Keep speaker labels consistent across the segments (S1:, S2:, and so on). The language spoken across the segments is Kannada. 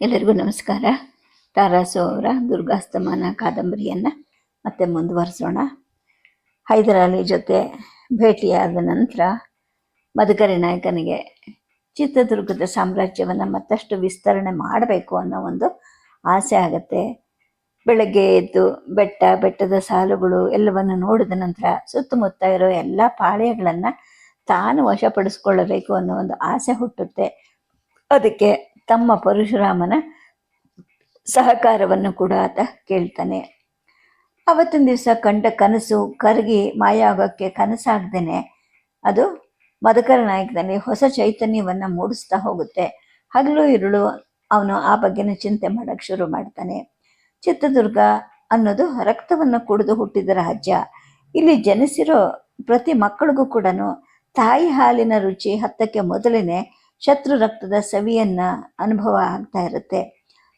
S1: ಎಲ್ಲರಿಗೂ ನಮಸ್ಕಾರ. ತಾರಾಸು ಅವರ ದುರ್ಗಾಸ್ತಮಾನ ಕಾದಂಬರಿಯನ್ನು ಮತ್ತೆ ಮುಂದುವರಿಸೋಣ. ಹೈದರಾಲಿ ಜೊತೆ ಭೇಟಿಯಾದ ನಂತರ ಮಧುಕರಿ ನಾಯಕನಿಗೆ ಚಿತ್ರದುರ್ಗದ ಸಾಮ್ರಾಜ್ಯವನ್ನು ಮತ್ತಷ್ಟು ವಿಸ್ತರಣೆ ಮಾಡಬೇಕು ಅನ್ನೋ ಒಂದು ಆಸೆ ಆಗುತ್ತೆ. ಬೆಳಗ್ಗೆ ಎದ್ದು ಬೆಟ್ಟ, ಬೆಟ್ಟದ ಸಾಲುಗಳು ಎಲ್ಲವನ್ನು ನೋಡಿದ ನಂತರ ಸುತ್ತಮುತ್ತ ಇರೋ ಎಲ್ಲ ಪಾಳ್ಯಗಳನ್ನು ತಾನು ವಶಪಡಿಸ್ಕೊಳ್ಳಬೇಕು ಅನ್ನೋ ಒಂದು ಆಸೆ ಹುಟ್ಟುತ್ತೆ. ಅದಕ್ಕೆ ತಮ್ಮ ಪರಶುರಾಮನ ಸಹಕಾರವನ್ನು ಕೂಡ ಆತ ಕೇಳ್ತಾನೆ. ಅವತ್ತಿನ ದಿವಸ ಕಂಡ ಕನಸು ಕರಗಿ ಮಾಯ ಆಗೋಕ್ಕೆ ಕನಸಾಗ್ದೇನೆ. ಅದು ಮಧುಕರ ನಾಯಕನಲ್ಲಿ ಹೊಸ ಚೈತನ್ಯವನ್ನು ಮೂಡಿಸ್ತಾ ಹೋಗುತ್ತೆ. ಹಗಲು ಇರುಳು ಅವನು ಆ ಬಗ್ಗೆನ ಚಿಂತೆ ಮಾಡೋಕ್ಕೆ ಶುರು ಮಾಡ್ತಾನೆ. ಚಿತ್ರದುರ್ಗ ಅನ್ನೋದು ರಕ್ತವನ್ನು ಕುಡಿದು ಹುಟ್ಟಿದ ರಾಜ್ಯ. ಇಲ್ಲಿ ಜನಿಸಿರೋ ಪ್ರತಿ ಮಕ್ಕಳಿಗೂ ಕೂಡ ತಾಯಿ ಹಾಲಿನ ರುಚಿ ಹತ್ತಕ್ಕೆ ಮೊದಲನೇ ಶತ್ರು ರಕ್ತದ ಸವಿಯನ್ನ ಅನುಭವ ಆಗ್ತಾ ಇರುತ್ತೆ.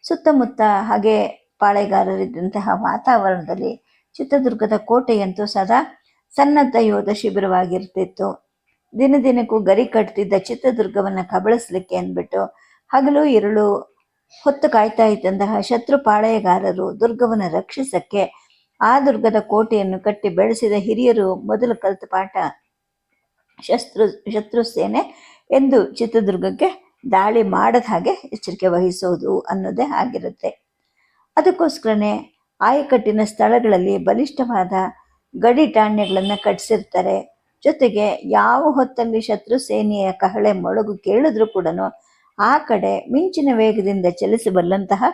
S1: ಸುತ್ತಮುತ್ತ ಹಾಗೆ ಪಾಳೆಗಾರರಿದ್ದಂತಹ ವಾತಾವರಣದಲ್ಲಿ ಚಿತ್ರದುರ್ಗದ ಕೋಟೆಯಂತೂ ಸದಾ ಸನ್ನದ್ಧ ಯೋಧ ಶಿಬಿರವಾಗಿರ್ತಿತ್ತು. ದಿನ ದಿನಕ್ಕೂ ಗರಿ ಕಟ್ತಿದ್ದ ಚಿತ್ರದುರ್ಗವನ್ನು ಕಬಳಿಸ್ಲಿಕ್ಕೆ ಅಂದ್ಬಿಟ್ಟು ಹಗಲು ಇರುಳು ಹೊತ್ತು ಕಾಯ್ತಾ ಇದ್ದಂತಹ ಶತ್ರು ಪಾಳೆಯಗಾರರು ದುರ್ಗವನ್ನು ರಕ್ಷಿಸಕ್ಕೆ ಆ ದುರ್ಗದ ಕೋಟೆಯನ್ನು ಕಟ್ಟಿ ಬೆಳೆಸಿದ ಹಿರಿಯರು ಮೊದಲು ಕಲಿತ ಪಾಠ ಶಸ್ತ್ರು, ಶತ್ರು ಸೇನೆ ಎಂದು ಚಿತ್ರದುರ್ಗಕ್ಕೆ ದಾಳಿ ಮಾಡದ ಹಾಗೆ ಎಚ್ಚರಿಕೆ ವಹಿಸೋದು ಅನ್ನೋದೇ ಆಗಿರುತ್ತೆ. ಅದಕ್ಕೋಸ್ಕರನೇ ಆಯಕಟ್ಟಿನ ಸ್ಥಳಗಳಲ್ಲಿ ಬಲಿಷ್ಠವಾದ ಗಡಿ ಠಾಣ್ಯಗಳನ್ನು ಕಟ್ಟಿಸಿರ್ತಾರೆ ಜೊತೆಗೆ ಯಾವ ಹೊತ್ತಲ್ಲಿ ಶತ್ರು ಸೇನೆಯ ಕಹಳೆ ಮೊಳಗು ಕೇಳಿದ್ರೂ ಕೂಡ ಆ ಕಡೆ ಮಿಂಚಿನ ವೇಗದಿಂದ ಚಲಿಸಬಲ್ಲಂತಹ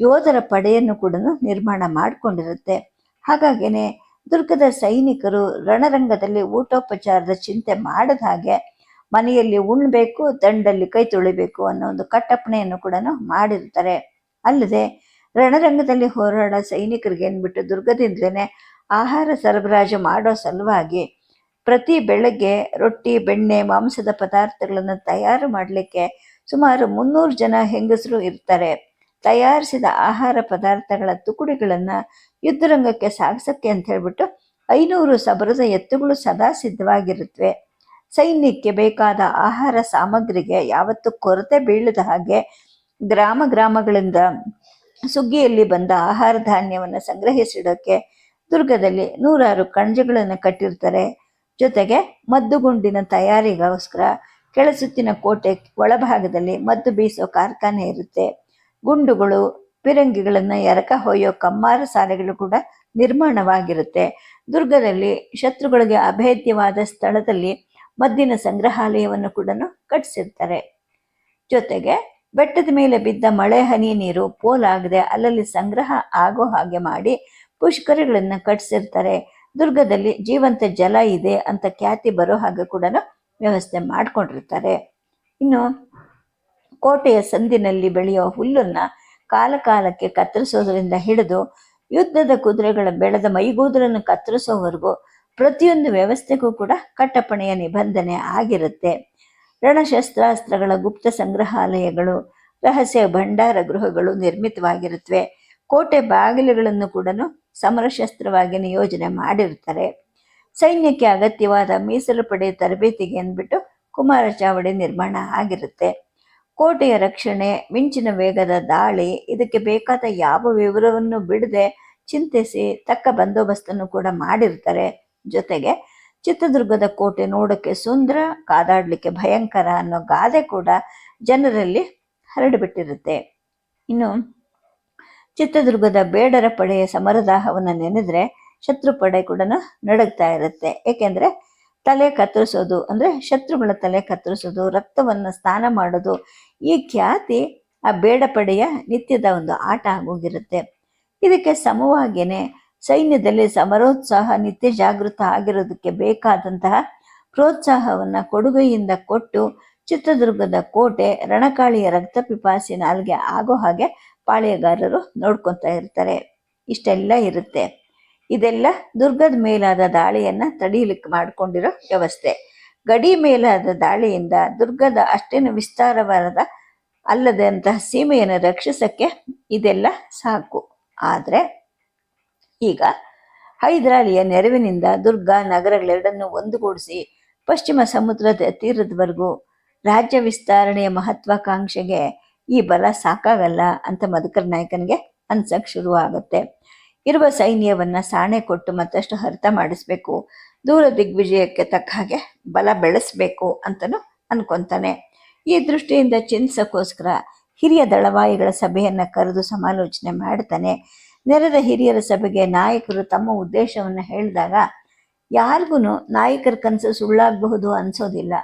S1: ಯೋಧರ ಪಡೆಯನ್ನು ಕೂಡ ನಿರ್ಮಾಣ ಮಾಡಿಕೊಂಡಿರುತ್ತೆ. ಹಾಗಾಗಿನೇ ದುರ್ಗದ ಸೈನಿಕರು ರಣರಂಗದಲ್ಲಿ ಊಟೋಪಚಾರದ ಚಿಂತೆ ಮಾಡದ ಹಾಗೆ ಮನೆಯಲ್ಲಿ ಉಣ್ಬೇಕು, ದಂಡಲ್ಲಿ ಕೈ ತೊಳಿಬೇಕು ಅನ್ನೋ ಒಂದು ಕಟ್ಟಪ್ಪಣೆಯನ್ನು ಕೂಡ ಮಾಡಿರ್ತಾರೆ ಅಲ್ಲದೆ ರಣರಂಗದಲ್ಲಿ ಹೋರಾಡೋ ಸೈನಿಕರಿಗೆ ಏನ್ಬಿಟ್ಟು ದುರ್ಗದಿಂದಲೇ ಆಹಾರ ಸರಬರಾಜು ಮಾಡೋ ಸಲುವಾಗಿ ಪ್ರತಿ ಬೆಳಗ್ಗೆ ರೊಟ್ಟಿ, ಬೆಣ್ಣೆ, ಮಾಂಸದ ಪದಾರ್ಥಗಳನ್ನು ತಯಾರು ಮಾಡಲಿಕ್ಕೆ ಸುಮಾರು ಮುನ್ನೂರು ಜನ ಹೆಂಗಸರು ಇರ್ತಾರೆ. ತಯಾರಿಸಿದ ಆಹಾರ ಪದಾರ್ಥಗಳ ತುಕುಡಿಗಳನ್ನು ಯುದ್ಧರಂಗಕ್ಕೆ ಸಾಗಿಸಕ್ಕೆ ಅಂತ ಹೇಳ್ಬಿಟ್ಟು ಐನೂರು ಸಬರದ ಎತ್ತುಗಳು ಸದಾ ಸಿದ್ಧವಾಗಿರುತ್ತವೆ ಸೈನ್ಯಕ್ಕೆ ಬೇಕಾದ ಆಹಾರ ಸಾಮಗ್ರಿಗೆ ಯಾವತ್ತು ಕೊರತೆ ಬೀಳದ ಹಾಗೆ ಗ್ರಾಮ ಗ್ರಾಮಗಳಿಂದ ಸುಗ್ಗಿಯಲ್ಲಿ ಬಂದ ಆಹಾರ ಧಾನ್ಯವನ್ನು ಸಂಗ್ರಹಿಸಿಡೋಕ್ಕೆ ದುರ್ಗದಲ್ಲಿ ನೂರಾರು ಕಣಜಗಳನ್ನು ಕಟ್ಟಿರ್ತಾರೆ. ಜೊತೆಗೆ ಮದ್ದುಗುಂಡಿನ ತಯಾರಿಗೋಸ್ಕರ ಕೆಳಸುತ್ತಿನ ಕೋಟೆ ಒಳಭಾಗದಲ್ಲಿ ಮದ್ದು ಬೀಸೋ ಕಾರ್ಖಾನೆ ಇರುತ್ತೆ. ಗುಂಡುಗಳು, ಪಿರಂಗಿಗಳನ್ನು ಎರಕ ಹೊಯ್ಯೋ ಕಮ್ಮಾರ ಸಾಲೆಗಳು ಕೂಡ ನಿರ್ಮಾಣವಾಗಿರುತ್ತೆ. ದುರ್ಗದಲ್ಲಿ ಶತ್ರುಗಳಿಗೆ ಅಭೇದ್ಯವಾದ ಸ್ಥಳದಲ್ಲಿ ಮದ್ದಿನ ಸಂಗ್ರಹಾಲಯವನ್ನು ಕೂಡ ಕಟ್ಟಿಸಿರ್ತಾರೆ ಜೊತೆಗೆ ಬೆಟ್ಟದ ಮೇಲೆ ಬಿದ್ದ ಮಳೆ, ಹನಿ ನೀರು ಪೋಲಾಗದೆ ಅಲ್ಲಲ್ಲಿ ಸಂಗ್ರಹ ಆಗೋ ಹಾಗೆ ಮಾಡಿ ಪುಷ್ಕರಗಳನ್ನು ಕಟ್ಟಿಸಿರ್ತಾರೆ ದುರ್ಗದಲ್ಲಿ ಜೀವಂತ ಜಲ ಇದೆ ಅಂತ ಖ್ಯಾತಿ ಬರೋ ಹಾಗೆ ಕೂಡ ವ್ಯವಸ್ಥೆ ಮಾಡಿಕೊಂಡಿರ್ತಾರೆ. ಇನ್ನು ಕೋಟೆಯ ಸಂದಿನಲ್ಲಿ ಬೆಳೆಯೋ ಹುಲ್ಲನ್ನು ಕಾಲ ಕಾಲಕ್ಕೆ ಕತ್ತರಿಸೋದ್ರಿಂದ ಹಿಡಿದು ಯುದ್ಧದ ಕುದುರೆಗಳ ಬೆಳೆದ ಮೈಗೂದ್ರನ್ನು ಕತ್ತರಿಸೋವರೆಗೂ ಪ್ರತಿಯೊಂದು ವ್ಯವಸ್ಥೆಗೂ ಕೂಡ ಕಟ್ಟಪ್ಪಣೆಯ ನಿಬಂಧನೆ ಆಗಿರುತ್ತೆ. ರಣಶಸ್ತ್ರಾಸ್ತ್ರಗಳ ಗುಪ್ತ ಸಂಗ್ರಹಾಲಯಗಳು, ರಹಸ್ಯ ಭಂಡಾರ ಗೃಹಗಳು ನಿರ್ಮಿತವಾಗಿರುತ್ತವೆ. ಕೋಟೆ ಬಾಗಿಲುಗಳನ್ನು ಕೂಡ ಸಮರಶಸ್ತ್ರವಾಗಿ ನಿಯೋಜನೆ ಮಾಡಿರ್ತಾರೆ ಸೈನ್ಯಕ್ಕೆ ಅಗತ್ಯವಾದ ಮೀಸಲು ಪಡೆ ತರಬೇತಿಗೆ ಅಂದ್ಬಿಟ್ಟು ಕುಮಾರ ಚಾವಡಿ ನಿರ್ಮಾಣ ಆಗಿರುತ್ತೆ. ಕೋಟೆಯ ರಕ್ಷಣೆ, ಮಿಂಚಿನ ವೇಗದ ದಾಳಿ, ಇದಕ್ಕೆ ಬೇಕಾದ ಯಾವ ವಿವರವನ್ನು ಬಿಡದೆ ಚಿಂತಿಸಿ ತಕ್ಕ ಬಂದೋಬಸ್ತನ್ನು ಕೂಡ ಮಾಡಿರ್ತಾರೆ ಜೊತೆಗೆ ಚಿತ್ರದುರ್ಗದ ಕೋಟೆ ನೋಡೋಕ್ಕೆ ಸುಂದರ, ಕಾದಾಡಲಿಕ್ಕೆ ಭಯಂಕರ ಅನ್ನೋ ಗಾದೆ ಕೂಡ ಜನರಲ್ಲಿ ಹರಡಿಬಿಟ್ಟಿರುತ್ತೆ. ಇನ್ನು ಚಿತ್ರದುರ್ಗದ ಬೇಡರ ಪಡೆಯ ಸಮರದಾಹವನ್ನು ನೆನೆದ್ರೆ ಶತ್ರು ಪಡೆ ಕೂಡ ನಡಗ್ತಾ ಇರುತ್ತೆ. ಏಕೆಂದರೆ ತಲೆ ಕತ್ತರಿಸೋದು, ಅಂದರೆ ಶತ್ರುಗಳ ತಲೆ ಕತ್ತರಿಸೋದು, ರಕ್ತವನ್ನು ಸ್ನಾನ ಮಾಡೋದು, ಈ ಖ್ಯಾತಿ ಆ ಬೇಡ ಪಡೆಯ ನಿತ್ಯದ ಒಂದು ಆಟ ಆಗೋಗಿರುತ್ತೆ. ಇದಕ್ಕೆ ಸಮವಾಗಿಯೇ ಸೈನ್ಯದಲ್ಲಿ ಸಮರೋತ್ಸಾಹ, ನಿತ್ಯ ಜಾಗೃತ ಆಗಿರೋದಕ್ಕೆ ಬೇಕಾದಂತಹ ಪ್ರೋತ್ಸಾಹವನ್ನು ಕೊಡುಗೆಯಿಂದ ಕೊಟ್ಟು ಚಿತ್ರದುರ್ಗದ ಕೋಟೆ ರಣಕಾಳಿಯ ರಕ್ತ ಪಿಪಾಸಿ ನಾಲ್ಗೆ ಆಗೋ ಹಾಗೆ ಪಾಳೆಯಗಾರರು ನೋಡ್ಕೊತಾ ಇರ್ತಾರೆ. ಇಷ್ಟೆಲ್ಲ ಇರುತ್ತೆ. ಇದೆಲ್ಲ ದುರ್ಗದ ಮೇಲಾದ ದಾಳಿಯನ್ನು ತಡೀಲಿಕ್ಕೆ ಮಾಡಿಕೊಂಡಿರೋ ವ್ಯವಸ್ಥೆ. ಗಡಿ ಮೇಲಾದ ದಾಳಿಯಿಂದ ದುರ್ಗದ ಅಷ್ಟೇನು ವಿಸ್ತಾರವಾದ ಅಲ್ಲದಂತಹ ಸೀಮೆಯನ್ನು ರಕ್ಷಿಸಕ್ಕೆ ಇದೆಲ್ಲ ಸಾಕು. ಆದರೆ ಈಗ ಹೈದರಾಲಿಯ ನೆರವಿನಿಂದ ದುರ್ಗ ನಗರಗಳೆರಡನ್ನೂ ಒಂದುಗೂಡಿಸಿ ಪಶ್ಚಿಮ ಸಮುದ್ರದ ತೀರದವರೆಗೂ ರಾಜ್ಯ ವಿಸ್ತರಣೆಯ ಮಹತ್ವಾಕಾಂಕ್ಷೆಗೆ ಈ ಬಲ ಸಾಕಾಗಲ್ಲ ಅಂತ ಮಧುಕರ್ ನಾಯಕನಿಗೆ ಅನ್ಸಕ್ ಶುರುವಾಗುತ್ತೆ. ಇರುವ ಸೈನ್ಯವನ್ನ ಸಾಣೆ ಕೊಟ್ಟು ಮತ್ತಷ್ಟು ಹರಿತ ಮಾಡಿಸ್ಬೇಕು. ದೂರ ದಿಗ್ವಿಜಯಕ್ಕೆ ತಕ್ಕ ಹಾಗೆ ಬಲ ಬೆಳೆಸ್ಬೇಕು ಅಂತಲೂ ಅನ್ಕೊಂತಾನೆ. ಈ ದೃಷ್ಟಿಯಿಂದ ಚಿಂತಿಸೋಕ್ಕೋಸ್ಕರ ಹಿರಿಯ ದಳವಾಯಿಗಳ ಸಭೆಯನ್ನ ಕರೆದು ಸಮಾಲೋಚನೆ ಮಾಡ್ತಾನೆ. ನೆರೆದ ಹಿರಿಯರ ಸಭೆಗೆ ನಾಯಕರು ತಮ್ಮ ಉದ್ದೇಶವನ್ನು ಹೇಳಿದಾಗ ಯಾರಿಗೂ ನಾಯಕರ ಕನಸು ಸುಳ್ಳಾಗಬಹುದು ಅನ್ಸೋದಿಲ್ಲ.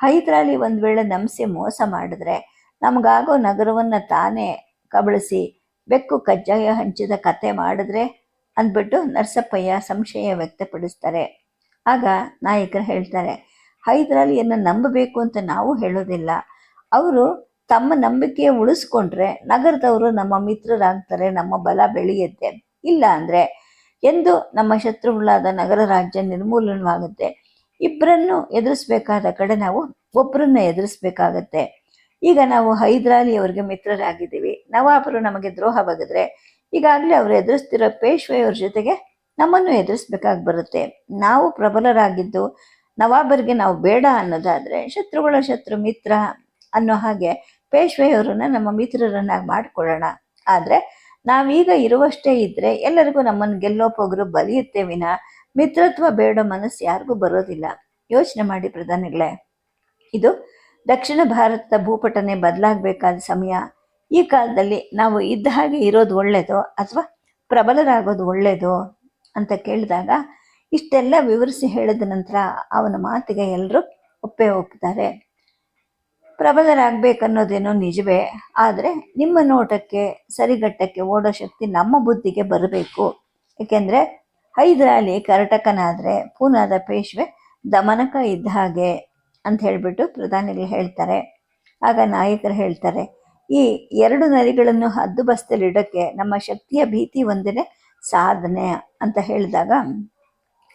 S1: ಹೈದರಾಲಿ ಒಂದು ವೇಳೆ ನಮಸೆ ಮೋಸ ಮಾಡಿದ್ರೆ, ನಮಗಾಗೋ ನಗರವನ್ನು ತಾನೇ ಕಬಳಿಸಿ ಬೆಕ್ಕು ಕಜ್ಜಾಯ ಹಂಚಿದ ಕತೆ ಮಾಡಿದ್ರೆ ಅಂದ್ಬಿಟ್ಟು ನರಸಪ್ಪಯ್ಯ ಸಂಶಯ ವ್ಯಕ್ತಪಡಿಸ್ತಾರೆ. ಆಗ ನಾಯಕರು ಹೇಳ್ತಾರೆ, ಹೈದರಾಲಿಯನ್ನು ನಂಬಬೇಕು ಅಂತ ನಾವು ಹೇಳೋದಿಲ್ಲ. ಅವರು ತಮ್ಮ ನಂಬಿಕೆ ಉಳಿಸ್ಕೊಂಡ್ರೆ ನಗರದವರು ನಮ್ಮ ಮಿತ್ರರಾಗ್ತಾರೆ, ನಮ್ಮ ಬಲ ಬೆಳೆಯುತ್ತೆ. ಇಲ್ಲ ಅಂದ್ರೆ ಎಂದು ನಮ್ಮ ಶತ್ರುಗಳಾದ ನಗರ ರಾಜ್ಯ ನಿರ್ಮೂಲನವಾಗುತ್ತೆ. ಇಬ್ಬರನ್ನು ಎದುರಿಸ್ಬೇಕಾದ ಕಡೆ ನಾವು ಒಬ್ಬರನ್ನ ಎದುರಿಸ್ಬೇಕಾಗತ್ತೆ. ಈಗ ನಾವು ಹೈದರಾಲಿ ಅವರಿಗೆ ಮಿತ್ರರಾಗಿದ್ದೀವಿ. ನವಾಬರು ನಮಗೆ ದ್ರೋಹ ಬಗೆದ್ರೆ ಈಗಾಗಲೇ ಅವರು ಎದುರಿಸ್ತಿರೋ ಪೇಶ್ವೆಯವ್ರ ಜೊತೆಗೆ ನಮ್ಮನ್ನು ಎದುರಿಸ್ಬೇಕಾಗಿ ಬರುತ್ತೆ. ನಾವು ಪ್ರಬಲರಾಗಿದ್ದು ನವಾಬರಿಗೆ ನಾವು ಬೇಡ ಅನ್ನೋದಾದ್ರೆ ಶತ್ರುಗಳ ಶತ್ರು ಮಿತ್ರ ಅನ್ನೋ ಹಾಗೆ ಪೇಶ್ವೆಯವರನ್ನ ನಮ್ಮ ಮಿತ್ರರನ್ನಾಗಿ ಮಾಡಿಕೊಳ್ಳೋಣ. ಆದರೆ ನಾವೀಗ ಇರುವಷ್ಟೇ ಇದ್ದರೆ ಎಲ್ಲರಿಗೂ ನಮ್ಮನ್ನು ಗೆಲ್ಲೋ ಪೊಗರು ಬಲಿಯುತ್ತೆ ಮಿತ್ರತ್ವ ಬೇಡ ಮನಸ್ಸು ಯಾರಿಗೂ ಬರೋದಿಲ್ಲ. ಯೋಚನೆ ಮಾಡಿ ಪ್ರಧಾನಿಗಳೇ. ಇದು ದಕ್ಷಿಣ ಭಾರತದ ಭೂಪಟನೆ ಬದಲಾಗಬೇಕಾದ ಸಮಯ. ಈ ಕಾಲದಲ್ಲಿ ನಾವು ಇದ್ದ ಹಾಗೆ ಇರೋದು ಒಳ್ಳೇದೋ ಅಥವಾ ಪ್ರಬಲರಾಗೋದು ಒಳ್ಳೇದೋ ಅಂತ ಕೇಳಿದಾಗ ಇಷ್ಟೆಲ್ಲ ವಿವರಿಸಿ ಹೇಳಿದ ನಂತರ ಅವನ ಮಾತಿಗೆ ಎಲ್ಲರೂ ಒಪ್ಪೇ ಒಪ್ತಾರೆ. ಪ್ರಬಲರಾಗಬೇಕನ್ನೋದೇನೋ ನಿಜವೇ, ಆದರೆ ನಿಮ್ಮ ನೋಟಕ್ಕೆ, ಸರಿಗಟ್ಟಕ್ಕೆ ಓಡೋ ಶಕ್ತಿ ನಮ್ಮ ಬುದ್ಧಿಗೆ ಬರಬೇಕು. ಏಕೆಂದರೆ ಹೈದರಾಲಿ ಕರಟಕನಾದರೆ ಪೂನಾದ ಪೇಶ್ವೆ ದಮನಕ ಇದ್ದ ಹಾಗೆ ಅಂತ ಹೇಳಿಬಿಟ್ಟು ಪ್ರಧಾನಿಗಳು ಹೇಳ್ತಾರೆ. ಆಗ ನಾಯಕರು ಹೇಳ್ತಾರೆ, ಈ ಎರಡು ನರಿಗಳನ್ನು ಹದ್ದು ಬಸ್ತಲಿಡೋಕ್ಕೆ ನಮ್ಮ ಶಕ್ತಿಯ ಭೀತಿ ಒಂದೇ ಸಾಧನೆ ಅಂತ ಹೇಳಿದಾಗ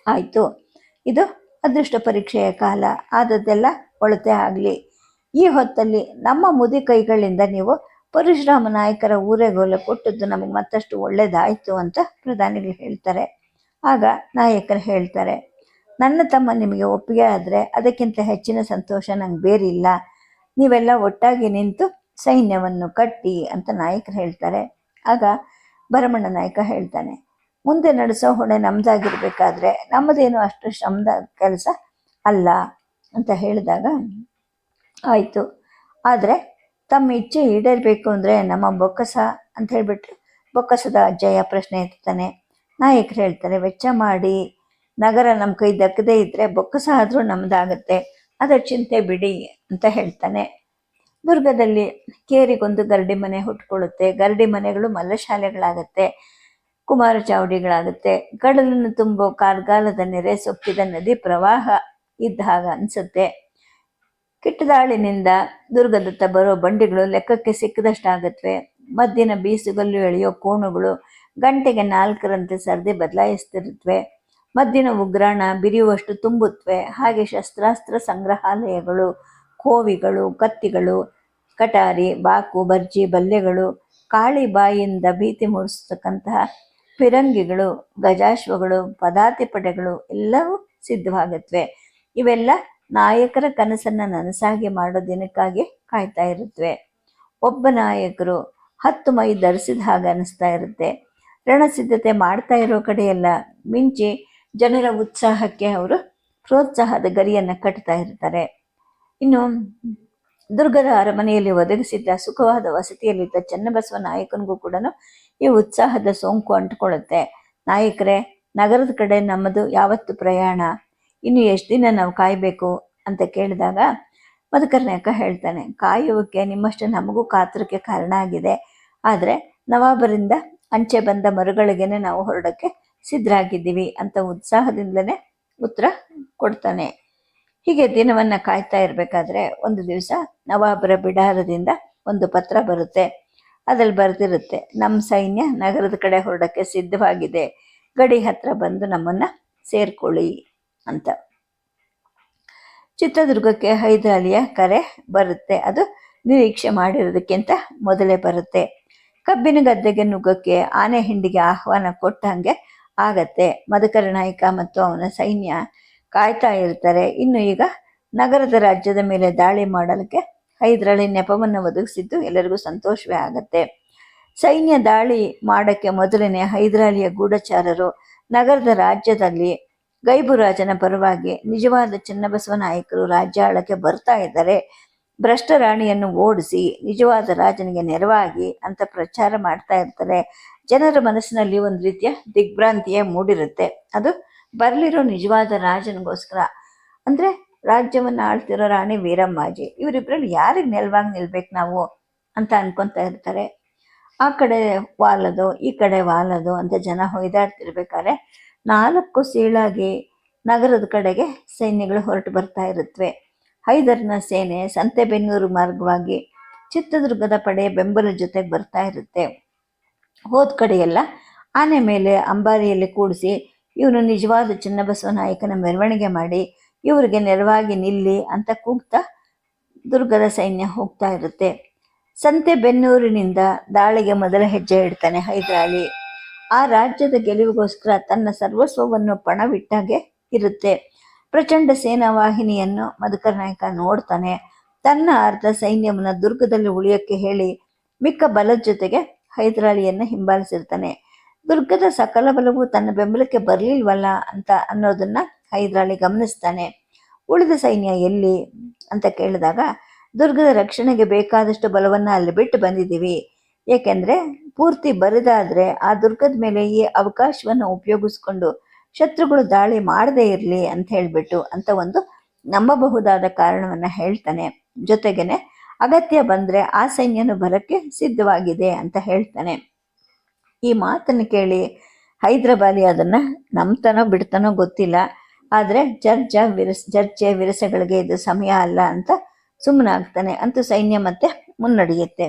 S1: ಆಯಿತು. ಇದು ಅದೃಷ್ಟ ಪರೀಕ್ಷೆಯ ಕಾಲ, ಆದದ್ದೆಲ್ಲ ಒಳತೆ ಆಗಲಿ. ಈ ಹೊತ್ತಲ್ಲಿ ನಮ್ಮ ಮುದಿ ಕೈಗಳಿಂದ ನೀವು ಪರಶುರಾಮ ನಾಯಕರ ಊರೆಗೋಲ ಕೊಟ್ಟದ್ದು ನಮಗೆ ಮತ್ತಷ್ಟು ಒಳ್ಳೆಯದಾಯಿತು ಅಂತ ಪ್ರಧಾನಿಗಳು ಹೇಳ್ತಾರೆ. ಆಗ ನಾಯಕರು ಹೇಳ್ತಾರೆ, ನನ್ನ ತಮ್ಮ ನಿಮಗೆ ಒಪ್ಪಿಗೆ ಆದರೆ ಅದಕ್ಕಿಂತ ಹೆಚ್ಚಿನ ಸಂತೋಷ ನಂಗೆ ಬೇರಿಲ್ಲ. ನೀವೆಲ್ಲ ಒಟ್ಟಾಗಿ ನಿಂತು ಸೈನ್ಯವನ್ನು ಕಟ್ಟಿ ಅಂತ ನಾಯಕರು ಹೇಳ್ತಾರೆ. ಆಗ ಭರಮಣ್ಣ ನಾಯಕ ಹೇಳ್ತಾನೆ, ಮುಂದೆ ನಡೆಸೋ ಹೊಣೆ ನಮ್ಮದಾಗಿರ್ಬೇಕಾದ್ರೆ ನಮ್ಮದೇನು ಅಷ್ಟು ಶ್ರಮದ ಕೆಲಸ ಅಲ್ಲ ಅಂತ ಹೇಳಿದಾಗ ಆಯಿತು. ಆದರೆ ತಮ್ಮ ಇಚ್ಛೆ ಈಡೇರಬೇಕು ಅಂದರೆ ನಮ್ಮ ಬೊಕ್ಕಸ ಅಂತ ಹೇಳಿಬಿಟ್ರೆ ಬೊಕ್ಕಸದ ಅಜ್ಜಯ್ಯ ಪ್ರಶ್ನೆ ಎತ್ತಾನೆ ನಾಯಕರು ಹೇಳ್ತಾರೆ, ವೆಚ್ಚ ಮಾಡಿ, ನಗರ ನಮ್ಮ ಕೈ ದಕ್ಕದೇ ಇದ್ದರೆ ಬೊಕ್ಕಸ ಆದರೂ ನಮ್ಮದಾಗುತ್ತೆ ಅದರ ಚಿಂತೆ ಬಿಡಿ ಅಂತ ಹೇಳ್ತಾನೆ. ದುರ್ಗದಲ್ಲಿ ಕೇರಿಗೊಂದು ಗರಡಿ ಮನೆ ಹುಟ್ಕೊಳ್ಳುತ್ತೆ. ಗರಡಿ ಮನೆಗಳು ಮಲ್ಲಶಾಲೆಗಳಾಗುತ್ತೆ, ಕುಮಾರ ಚಾವಡಿಗಳಾಗುತ್ತೆ. ಕಡಲನ್ನು ತುಂಬೋ ಕಾರ್ಗಾಲದ ನೆರೆ ಸೊಪ್ಪಿದ ನದಿ ಪ್ರವಾಹ ಇದ್ದ ಹಾಗ ಅನ್ಸುತ್ತೆ. ಕಿಟ್ಟದಾಳಿನಿಂದ ದುರ್ಗದತ್ತ ಬರೋ ಬಂಡಿಗಳು ಲೆಕ್ಕಕ್ಕೆ ಸಿಕ್ಕದಷ್ಟಾಗತ್ವೆ. ಮದ್ದಿನ ಬೀಸುಗಲ್ಲು ಎಳೆಯೋ ಕೋಣುಗಳು ಗಂಟೆಗೆ ನಾಲ್ಕರಂತೆ ಸರದಿ ಬದಲಾಯಿಸ್ತಿರುತ್ತವೆ ಮದ್ದಿನ ಉಗ್ರಾಣ ಬಿರಿಯುವಷ್ಟು ತುಂಬುತ್ತವೆ ಹಾಗೆ ಶಸ್ತ್ರಾಸ್ತ್ರ ಸಂಗ್ರಹಾಲಯಗಳು, ಕೋವಿಗಳು, ಕತ್ತಿಗಳು, ಕಟಾರಿ, ಬಾಕು, ಬರ್ಜಿ, ಬಲ್ಲೆಗಳು, ಕಾಳಿ ಬಾಯಿಯಿಂದ ಭೀತಿ ಮೂಡಿಸ್ತಕ್ಕಂತಹ ಫಿರಂಗಿಗಳು, ಗಜಾಶ್ವಗಳು ಪದಾತಿ ಪಡೆಗಳು ಎಲ್ಲವೂ ಸಿದ್ಧವಾಗತ್ವೆ. ಇವೆಲ್ಲ ನಾಯಕರ ಕನಸನ್ನು ನನಸಾಗಿ ಮಾಡೋ ದಿನಕ್ಕಾಗಿ ಕಾಯ್ತಾ ಇರುತ್ತವೆ ಒಬ್ಬ ನಾಯಕರು ಹತ್ತು ಮೈ ಧರಿಸಿದ ಹಾಗೆ ಅನಿಸ್ತಾ ಇರುತ್ತೆ. ರಣಸಿದ್ಧತೆ ಮಾಡ್ತಾ ಇರೋ ಕಡೆಯೆಲ್ಲ ಮಿಂಚಿ ಜನರ ಉತ್ಸಾಹಕ್ಕೆ ಅವರು ಪ್ರೋತ್ಸಾಹದ ಗರಿಯನ್ನು ಕಟ್ತಾ ಇರ್ತಾರೆ. ಇನ್ನು ದುರ್ಗದ ಅರಮನೆಯಲ್ಲಿ ಒದಗಿಸಿದ್ದ ಸುಖವಾದ ವಸತಿಯಲ್ಲಿದ್ದ ಚನ್ನಬಸವ ನಾಯಕನಿಗೂ ಕೂಡ ಈ ಉತ್ಸಾಹದ ಸೋಂಕು ಅಂಟ್ಕೊಳ್ಳುತ್ತೆ. ನಾಯಕರೇ, ನಗರದ ಕಡೆ ನಮ್ಮದು ಯಾವತ್ತು ಪ್ರಯಾಣ. ಇನ್ನು ಎಷ್ಟು ದಿನ ನಾವು ಕಾಯಬೇಕು ಅಂತ ಕೇಳಿದಾಗ ಮಧುಕರ್ ನಾಯಕ ಹೇಳ್ತಾನೆ ಕಾಯುವಕ್ಕೆ ನಿಮ್ಮಷ್ಟು ನಮಗೂ ಕಾತರಕ್ಕೆ ಕಾರಣ ಆಗಿದೆ. ಆದರೆ ನವಾಬರಿಂದ ಅಂಚೆ ಬಂದ ಮರುಗಳಿಗೇನೆ ನಾವು ಹೊರಡೋಕ್ಕೆ ಸಿದ್ಧರಾಗಿದ್ದೀವಿ ಅಂತ ಉತ್ಸಾಹದಿಂದಲೇ ಉತ್ತರ ಕೊಡ್ತಾನೆ. ಹೀಗೆ ದಿನವನ್ನು ಕಾಯ್ತಾ ಇರಬೇಕಾದ್ರೆ ಒಂದು ದಿವಸ ನವಾಬರ ಬಿಡಾರದಿಂದ ಒಂದು ಪತ್ರ ಬರುತ್ತೆ. ಅದ್ರಲ್ಲಿ ಬರೆದಿರುತ್ತೆ ನಮ್ಮ ಸೈನ್ಯ ನಗರದ ಕಡೆ ಹೊರಡಕ್ಕೆ ಸಿದ್ಧವಾಗಿದೆ. ಗಡಿ ಹತ್ರ ಬಂದು ನಮ್ಮನ್ನು ಸೇರ್ಕೊಳ್ಳಿ. ಅಂತ. ಚಿತ್ರದುರ್ಗಕ್ಕೆ ಹೈದರಾಲಿಯ ಕರೆ ಬರುತ್ತೆ. ಅದು ನಿರೀಕ್ಷೆ ಮಾಡಿರೋದಕ್ಕಿಂತ ಮೊದಲೇ ಬರುತ್ತೆ. ಕಬ್ಬಿನ ಗದ್ದೆಗೆ ನುಗ್ಗಕ್ಕೆ ಆನೆ ಹಿಂಡಿಗೆ ಆಹ್ವಾನ ಕೊಟ್ಟಂಗೆ ಆಗತ್ತೆ. ಮಧುಕರ ನಾಯಕ ಮತ್ತು ಅವನ ಸೈನ್ಯ ಕಾಯ್ತಾ ಇರ್ತಾರೆ. ಇನ್ನು ಈಗ ನಗರದ ರಾಜ್ಯದ ಮೇಲೆ ದಾಳಿ ಮಾಡಲಿಕ್ಕೆ ಹೈದರಾಳಿ ನೆಪವನ್ನು ಒದಗಿಸಿದ್ದು ಎಲ್ಲರಿಗೂ ಸಂತೋಷವೇ ಆಗತ್ತೆ. ಸೈನ್ಯ ದಾಳಿ ಮಾಡಕ್ಕೆ ಮೊದಲನೇ ಹೈದರಾಲಿಯ ಗೂಢಚಾರರು ನಗರದ ರಾಜ್ಯದಲ್ಲಿ ಗೈಬುರಾಜನ ಪರವಾಗಿ ನಿಜವಾದ ಚನ್ನಬಸವ ನಾಯಕರು ರಾಜ್ಯ ಆಳಕ್ಕೆ ಬರ್ತಾ ಇದ್ದಾರೆ. ಭ್ರಷ್ಟ ರಾಣಿಯನ್ನು ಓಡಿಸಿ ನಿಜವಾದ ರಾಜನಿಗೆ ನೆರವಾಗಿ ಅಂತ ಪ್ರಚಾರ ಮಾಡ್ತಾ ಇರ್ತಾರೆ. ಜನರ ಮನಸ್ಸಿನಲ್ಲಿ ಒಂದು ರೀತಿಯ ದಿಗ್ಭ್ರಾಂತಿಯೇ ಮೂಡಿರುತ್ತೆ. ಅದು ಬರಲಿರೋ ನಿಜವಾದ ರಾಜನಿಗೋಸ್ಕರ. ಅಂದ್ರೆ ರಾಜ್ಯವನ್ನು ಆಳ್ತಿರೋ ರಾಣಿ ವೀರಮ್ಮಾಜಿ ಇವರಿಬ್ಬರಲ್ಲಿ ಯಾರಿಗೆ ನೆಲವಾಗಿ ನಿಲ್ಬೇಕು ನಾವು ಅಂತ ಅನ್ಕೊಂತ ಇರ್ತಾರೆ. ಆ ಕಡೆ ವಾಲದು, ಈ ಕಡೆ ವಾಲದು ಅಂತ ಜನ ಹೊಯ್ದಾಡ್ತಿರ್ಬೇಕಾದ್ರೆ ನಾಲ್ಕು ಸೀಳಾಗಿ ನಗರದ ಕಡೆಗೆ ಸೈನ್ಯಗಳು ಹೊರಟು ಬರ್ತಾ ಇರುತ್ತವೆ. ಹೈದರ್ನ ಸೇನೆ ಸಂತೆಬೆನ್ನೂರು ಮಾರ್ಗವಾಗಿ ಚಿತ್ರದುರ್ಗದ ಪಡೆ ಬೆಂಬಲ ಜೊತೆಗೆ ಬರ್ತಾ ಇರುತ್ತೆ. ಹೋದ ಕಡೆಯೆಲ್ಲ ಆನೆ ಮೇಲೆ ಅಂಬಾರಿಯಲ್ಲಿ ಕೂಡಿಸಿ ಇವನು ನಿಜವಾದ ಚಿನ್ನಬಸವ ನಾಯಕನ ಮೆರವಣಿಗೆ ಮಾಡಿ ಇವರಿಗೆ ನೆರವಾಗಿ ನಿಲ್ಲಿ ಅಂತ ಕೂಗ್ತಾ ದುರ್ಗದ ಸೈನ್ಯ ಹೋಗ್ತಾ ಇರುತ್ತೆ. ಸಂತೆಬೆನ್ನೂರಿನಿಂದ ದಾಳಿಗೆ ಮೊದಲ ಹೆಜ್ಜೆ ಇಡ್ತಾನೆ ಹೈದರಾಲಿ. ಆ ರಾಜ್ಯದ ಗೆಲುವಿಗೋಸ್ಕರ ತನ್ನ ಸರ್ವಸ್ವವನ್ನು ಪಣವಿಟ್ಟಾಗೆ ಇರುತ್ತೆ. ಪ್ರಚಂಡ ಸೇನಾ ವಾಹಿನಿಯನ್ನು ಮಧುಕರ ನಾಯಕ ನೋಡ್ತಾನೆ. ತನ್ನ ಅರ್ಧ ಸೈನ್ಯವನ್ನು ದುರ್ಗದಲ್ಲಿ ಉಳಿಯೋಕ್ಕೆ ಹೇಳಿ ಮಿಕ್ಕ ಬಲದ ಜೊತೆಗೆ ಹೈದರಾಳಿಯನ್ನು ಹಿಂಬಾಲಿಸಿರ್ತಾನೆ. ದುರ್ಗದ ಸಕಲ ಬಲವು ತನ್ನ ಬೆಂಬಲಕ್ಕೆ ಬರಲಿಲ್ವಲ್ಲ ಅಂತ ಅನ್ನೋದನ್ನ ಹೈದರಾಳಿ ಗಮನಿಸ್ತಾನೆ. ಉಳಿದ ಸೈನ್ಯ ಎಲ್ಲಿ ಅಂತ ಕೇಳಿದಾಗ, ದುರ್ಗದ ರಕ್ಷಣೆಗೆ ಬೇಕಾದಷ್ಟು ಬಲವನ್ನ ಅಲ್ಲಿ ಬಿಟ್ಟು ಬಂದಿದ್ದೀವಿ. ಏಕೆಂದ್ರೆ ಪೂರ್ತಿ ಬರೆದಾದರೆ ಆ ದುರ್ಗದ ಮೇಲೆ ಈ ಅವಕಾಶವನ್ನು ಉಪಯೋಗಿಸ್ಕೊಂಡು ಶತ್ರುಗಳು ದಾಳಿ ಮಾಡದೇ ಇರಲಿ ಅಂತ ಹೇಳಿಬಿಟ್ಟು ಅಂತ ಒಂದು ನಂಬಬಹುದಾದ ಕಾರಣವನ್ನ ಹೇಳ್ತಾನೆ. ಜೊತೆಗೇನೆ ಅಗತ್ಯ ಬಂದ್ರೆ ಆ ಸೈನ್ಯನು ಬರಕ್ಕೆ ಸಿದ್ಧವಾಗಿದೆ ಅಂತ ಹೇಳ್ತಾನೆ. ಈ ಮಾತನ್ನು ಕೇಳಿ ಹೈದರಾಬಾದಿ ಅದನ್ನ ನಂಬ್ತಾನೋ ಬಿಡ್ತಾನೋ ಗೊತ್ತಿಲ್ಲ. ಆದ್ರೆ ಜರ್ಜ ವಿರಸ ಚರ್ಚೆ ವಿರಸಗಳಿಗೆ ಇದು ಸಮಯ ಅಲ್ಲ ಅಂತ ಸುಮ್ಮನಾಗ್ತಾನೆ. ಅಂತೂ ಸೈನ್ಯ ಮತ್ತೆ ಮುನ್ನಡೆಯುತ್ತೆ.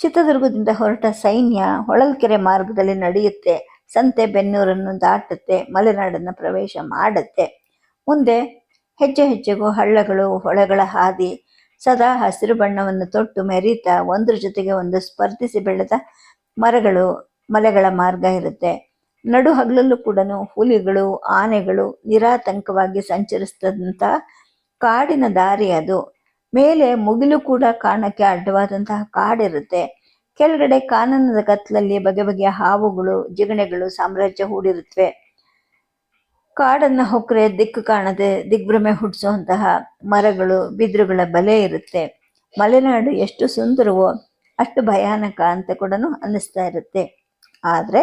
S1: ಚಿತ್ರದುರ್ಗದಿಂದ ಹೊರಟ ಸೈನ್ಯ ಹೊಳಲ್ಕೆರೆ ಮಾರ್ಗದಲ್ಲಿ ನಡೆಯುತ್ತೆ. ಸಂತೆ ಬೆನ್ನೂರನ್ನು ದಾಟುತ್ತೆ, ಮಲೆನಾಡನ್ನು ಪ್ರವೇಶ ಮಾಡುತ್ತೆ. ಮುಂದೆ ಹೆಜ್ಜೆ ಹೆಜ್ಜೆಗೂ ಹಳ್ಳಗಳು, ಹೊಳೆಗಳ ಹಾದಿ, ಸದಾ ಹಸಿರು ಬಣ್ಣವನ್ನು ತೊಟ್ಟು ಮೆರೀತಾ, ಒಂದ್ರ ಜೊತೆಗೆ ಒಂದು ಸ್ಪರ್ಧಿಸಿ ಬೆಳೆದ ಮರಗಳು, ಮಲೆಗಳ ಮಾರ್ಗ ಇರುತ್ತೆ. ನಡು ಹಗಲಲ್ಲೂ ಕೂಡ ಹುಲಿಗಳು, ಆನೆಗಳು ನಿರಾತಂಕವಾಗಿ ಸಂಚರಿಸಿದಂಥ ಕಾಡಿನ ದಾರಿ ಅದು. ಮೇಲೆ ಮುಗಿಲು ಕೂಡ ಕಾಣಕ್ಕೆ ಅಡ್ಡವಾದಂತಹ ಕಾಡಿರುತ್ತೆ. ಕೆಳಗಡೆ ಕಾನನದ ಕತ್ತಲಲ್ಲಿ ಬಗೆ ಬಗೆಯ ಹಾವುಗಳು, ಜಿಗಣೆಗಳು, ಸಾಮ್ರಾಜ್ಯ ಹೂಡಿರುತ್ತವೆ. ಕಾಡನ್ನ ಹೊಕ್ಕರೆ ದಿಕ್ಕು ಕಾಣದೆ ದಿಗ್ಭ್ರಮೆ ಹುಟ್ಟಿಸುವಂತಹ ಮರಗಳು, ಬಿದಿರುಗಳ ಬಲೆ ಇರುತ್ತೆ. ಮಲೆನಾಡು ಎಷ್ಟು ಸುಂದರವೋ ಅಷ್ಟು ಭಯಾನಕ ಅಂತ ಕೂಡ ಅನ್ನಿಸ್ತಾ ಇರುತ್ತೆ. ಆದ್ರೆ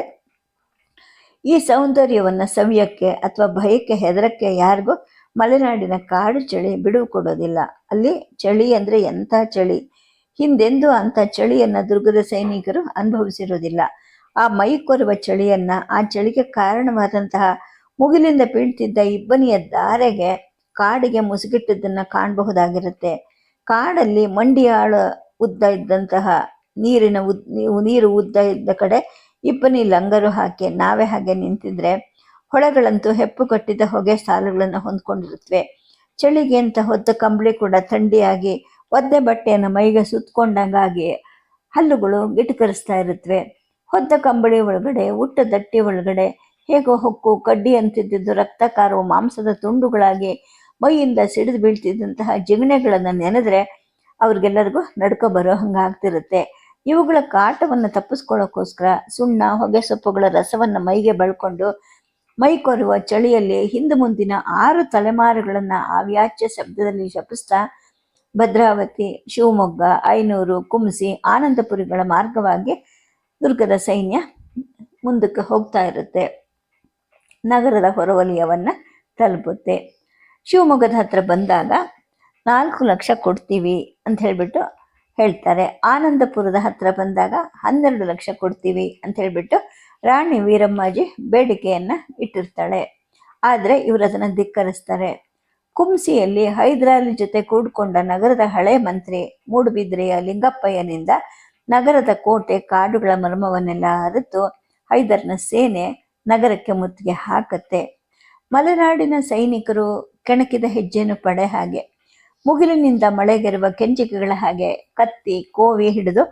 S1: ಈ ಸೌಂದರ್ಯವನ್ನ ಸವಿಯಕ್ಕೆ ಅಥವಾ ಭಯಕ್ಕೆ ಹೆದರಕ್ಕೆ ಯಾರಿಗೂ ಮಲೆನಾಡಿನ ಕಾಡು ಚಳಿ ಬಿಡುವು ಕೊಡೋದಿಲ್ಲ ಅಲ್ಲಿ ಚಳಿ ಅಂದರೆ ಎಂಥ ಚಳಿ? ಹಿಂದೆಂದೂ ಅಂತ ಚಳಿಯನ್ನು ದುರ್ಗದ ಸೈನಿಕರು ಅನುಭವಿಸಿರೋದಿಲ್ಲ ಆ ಮೈ ಕೊರುವ ಚಳಿಯನ್ನ, ಆ ಚಳಿಗೆ ಕಾರಣವಾದಂತಹ ಮುಗಿಲಿಂದ ಬೀಳ್ತಿದ್ದ ಇಬ್ಬನಿಯ ದಾರೆಗೆ ಕಾಡಿಗೆ ಮುಸುಗಿಟ್ಟಿದ್ದನ್ನು ಕಾಣಬಹುದಾಗಿರುತ್ತೆ. ಕಾಡಲ್ಲಿ ಮಂಡಿಯಾಳ ಉದ್ದ ಇದ್ದಂತಹ ನೀರಿನ ಉದ್ ನೀರು ಉದ್ದ ಇದ್ದ ಕಡೆ ಇಬ್ಬನಿ ಲಂಗರು ಹಾಕಿ, ನಾವೇ ಹಾಗೆ ನಿಂತಿದ್ರೆ ಹೊಳೆಗಳಂತೂ ಹೆಪ್ಪು ಕಟ್ಟಿದ ಹೊಗೆ ಸಾಲುಗಳನ್ನು ಹೊಂದ್ಕೊಂಡಿರುತ್ತವೆ. ಚಳಿಗೆ ಅಂತ ಹೊತ್ತ ಕಂಬಳಿ ಕೂಡ ಥಂಡಿಯಾಗಿ ಒದ್ದೆ ಬಟ್ಟೆಯನ್ನು ಮೈಗೆ ಸುತ್ತಕೊಂಡಂಗಾಗಿ ಹಲ್ಲುಗಳು ಗಿಟಕರಿಸ್ತಾ ಇರುತ್ತವೆ. ಹೊದ್ದ ಕಂಬಳಿ ಒಳಗಡೆ ಉಟ್ಟ ದಟ್ಟಿ ಒಳಗಡೆ, ಹೇಗೋ ಹೊಕ್ಕು ಕಡ್ಡಿ ಅಂತಿದ್ದಿದ್ದು ರಕ್ತ ಕಾರುವ ಮಾಂಸದ ತುಂಡುಗಳಾಗಿ ಮೈಯಿಂದ ಸಿಡಿದು ಬೀಳ್ತಿದ್ದಂತಹ ಜಿಗಣೆಗಳನ್ನು ನೆನೆದ್ರೆ ಅವ್ರಿಗೆಲ್ಲರಿಗೂ ನಡ್ಕೊ ಬರೋ ಹಂಗಾಗ್ತಿರುತ್ತೆ. ಇವುಗಳ ಕಾಟವನ್ನು ತಪ್ಪಿಸ್ಕೊಳ್ಳೋಕ್ಕೋಸ್ಕರ ಸುಣ್ಣ ಹೊಗೆ ಸೊಪ್ಪುಗಳ ರಸವನ್ನು ಮೈಗೆ ಬಳ್ಕೊಂಡು ಮೈ ಕೊರುವ ಚಳಿಯಲ್ಲಿ ಹಿಂದೆ ಮುಂದಿನ ಆರು ತಲೆಮಾರುಗಳನ್ನು ಅವ್ಯಾಚ್ಯ ಶಬ್ದದಲ್ಲಿ ಶಪಿಸ್ತಾ ಭದ್ರಾವತಿ, ಶಿವಮೊಗ್ಗ, ಐನೂರು, ಕುಂಸಿ, ಆನಂದಪುರಿಗಳ ಮಾರ್ಗವಾಗಿ ದುರ್ಗದ ಸೈನ್ಯ ಮುಂದಕ್ಕೆ ಹೋಗ್ತಾ ಇರುತ್ತೆ. ನಗರದ ಹೊರವಲಯವನ್ನು ತಲುಪುತ್ತೆ. ಶಿವಮೊಗ್ಗದ ಹತ್ರ ಬಂದಾಗ ನಾಲ್ಕು ಲಕ್ಷ ಕೊಡ್ತೀವಿ ಅಂತ ಹೇಳಿಬಿಟ್ಟು ಹೇಳ್ತಾರೆ. ಆನಂದಪುರದ ಹತ್ರ ಬಂದಾಗ ಹನ್ನೆರಡು ಲಕ್ಷ ಕೊಡ್ತೀವಿ ಅಂತ ಹೇಳ್ಬಿಟ್ಟು ರಾಣಿ ವೀರಮ್ಮಾಜಿ ಬೇಡಿಕೆಯನ್ನು ಇಟ್ಟಿರ್ತಾಳೆ. ಆದರೆ ಇವರು ಅದನ್ನು ಧಿಕ್ಕರಿಸ್ತಾರೆ. ಕುಂಸಿಯಲ್ಲಿ ಹೈದರಾಲಿ ಜೊತೆ ಕೂಡಿಕೊಂಡ ನಗರದ ಹಳೆ ಮಂತ್ರಿ ಮೂಡುಬಿದ್ರೆಯ ಲಿಂಗಪ್ಪಯ್ಯನಿಂದ ನಗರದ ಕೋಟೆ ಕಾಡುಗಳ ಮರ್ಮವನ್ನೆಲ್ಲ ಅರಿತು ಹೈದರ್ನ ಸೇನೆ ನಗರಕ್ಕೆ ಮುತ್ತಿಗೆ ಹಾಕತ್ತೆ. ಮಲೆನಾಡಿನ ಸೈನಿಕರು ಕೆಣಕಿದ ಹೆಜ್ಜೆಯನ್ನು ಪಡೆ ಹಾಗೆ. ಮುಗಿಲಿನಿಂದ ಮಳೆಗೆರುವ ಕೆಂಚಿಕೆಗಳ ಹಾಗೆ ಕತ್ತಿ, ಕೋವಿ ಹಿಡಿದು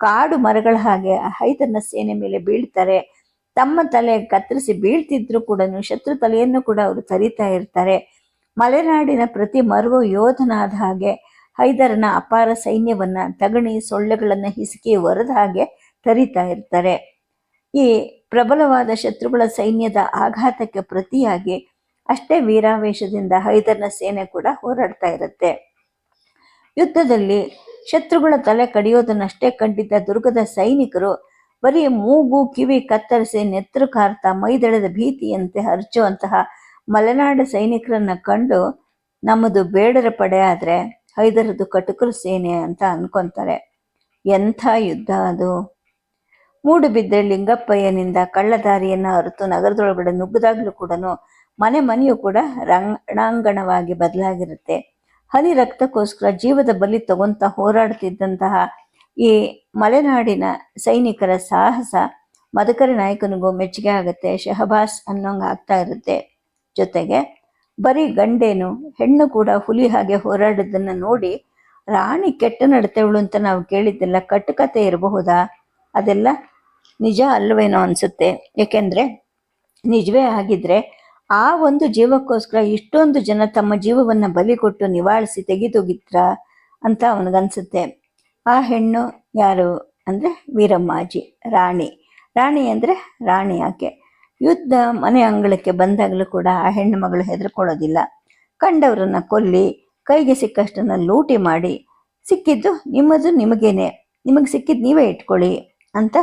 S1: ಕಾಡು ಮರಗಳ ಹಾಗೆ ಹೈದರ್ನ ಸೇನೆ ಮೇಲೆ ಬೀಳ್ತಾರೆ. ತಮ್ಮ ತಲೆ ಕತ್ತರಿಸಿ ಬೀಳ್ತಿದ್ರು ಕೂಡ ಶತ್ರು ತಲೆಯನ್ನು ಕೂಡ ಅವರು ತರಿತಾ ಇರ್ತಾರೆ. ಮಲೆನಾಡಿನ ಪ್ರತಿ ಮರುವ ಯೋಧನಾದ ಹಾಗೆ ಹೈದರನ ಅಪಾರ ಸೈನ್ಯವನ್ನ ತಗಣಿ ಸೊಳ್ಳೆಗಳನ್ನ ಹಿಸುಕಿ ಒರೆದ ಹಾಗೆ ತರಿತಾ ಇರ್ತಾರೆ. ಈ ಪ್ರಬಲವಾದ ಶತ್ರುಗಳ ಸೈನ್ಯದ ಆಘಾತಕ್ಕೆ ಪ್ರತಿಯಾಗಿ ಅಷ್ಟೇ ವೀರಾವೇಶದಿಂದ ಹೈದರ್ನ ಸೇನೆ ಕೂಡ ಹೋರಾಡ್ತಾ ಇರುತ್ತೆ. ಯುದ್ಧದಲ್ಲಿ ಶತ್ರುಗಳ ತಲೆ ಕಡಿಯೋದನ್ನಷ್ಟೇ ಕಂಡಿದ್ದ ದುರ್ಗದ ಸೈನಿಕರು ಬರೀ ಮೂಗು, ಕಿವಿ, ಕತ್ತರಿಸಿ ನೆತ್ತರು ಕಾರ್ತಾ, ಮೈದಳೆದ ಭೀತಿಯಂತೆ ಹರಚುವಂತಹ ಮಲೆನಾಡು ಸೈನಿಕರನ್ನ ಕಂಡು ನಮ್ಮದು ಬೇಡರ ಪಡೆ ಆದರೆ ಹೈದರದು ಕಟುಕರು ಸೇನೆ ಅಂತ ಅನ್ಕೊಂತಾರೆ. ಎಂಥ ಯುದ್ಧ ಅದು. ಮೂಡುಬಿದ್ರೆ ಲಿಂಗಪ್ಪಯ್ಯನಿಂದ ಕಳ್ಳದಾರಿಯನ್ನ ಅರಿತು ನಗರದೊಳಗಡೆ ನುಗ್ಗದಾಗ್ಲೂ ಕೂಡ ಮನೆ ಮನೆಯೂ ಕೂಡ ರಂಗಣಾಂಗಣವಾಗಿ ಬದಲಾಗಿರುತ್ತೆ. ಹನಿ ರಕ್ತಕ್ಕೋಸ್ಕರ ಜೀವದ ಬಲಿ ತಗೊಂತ ಹೋರಾಡ್ತಿದ್ದಂತಹ ಈ ಮಲೆನಾಡಿನ ಸೈನಿಕರ ಸಾಹಸ ಮದಕರಿ ನಾಯಕನಿಗೂ ಮೆಚ್ಚುಗೆ ಆಗುತ್ತೆ, ಶಹಬಾಸ್ ಅನ್ನೋಂಗೆ ಆಗ್ತಾ ಇರುತ್ತೆ. ಜೊತೆಗೆ ಬರೀ ಗಂಡೇನು, ಹೆಣ್ಣು ಕೂಡ ಹುಲಿ ಹಾಗೆ ಹೋರಾಡೋದನ್ನು ನೋಡಿ ರಾಣಿ ಕೆಟ್ಟ ನಡತೆವಳು ಅಂತ ನಾವು ಕೇಳಿದ್ದೆಲ್ಲ ಕಟ್ಟುಕತೆ ಇರಬಹುದಾ? ಅದೆಲ್ಲ ನಿಜ ಅಲ್ವೇನೋ ಅನಿಸುತ್ತೆ. ಏಕೆಂದರೆ ನಿಜವೇ ಆಗಿದ್ರೆ ಆ ಒಂದು ಜೀವಕ್ಕೋಸ್ಕರ ಇಷ್ಟೊಂದು ಜನ ತಮ್ಮ ಜೀವವನ್ನು ಬಲಿ ಕೊಟ್ಟು ನಿವಾಳಿಸಿ ತೆಗೆದೋಗಿದ್ರ ಅಂತ ಅವನಿಗನ್ಸುತ್ತೆ. ಆ ಹೆಣ್ಣು ಯಾರು ಅಂದರೆ ವೀರಮ್ಮಾಜಿ, ರಾಣಿ. ರಾಣಿ ಅಂದರೆ ರಾಣಿ ಆಕೆ ಯುದ್ಧ ಮನೆ ಅಂಗಳಕ್ಕೆ ಬಂದಾಗಲೂ ಕೂಡ ಆ ಹೆಣ್ಣು ಮಗಳು ಹೆದರ್ಕೊಳ್ಳೋದಿಲ್ಲ. ಕಂಡವರನ್ನ ಕೊಲ್ಲಿ, ಕೈಗೆ ಸಿಕ್ಕಷ್ಟನ್ನ ಲೂಟಿ ಮಾಡಿ, ಸಿಕ್ಕಿದ್ದು ನಿಮ್ಮದು ನಿಮಗೇನೆ, ನಿಮಗೆ ಸಿಕ್ಕಿದ್ದು ನೀವೇ ಇಟ್ಕೊಳ್ಳಿ ಅಂತ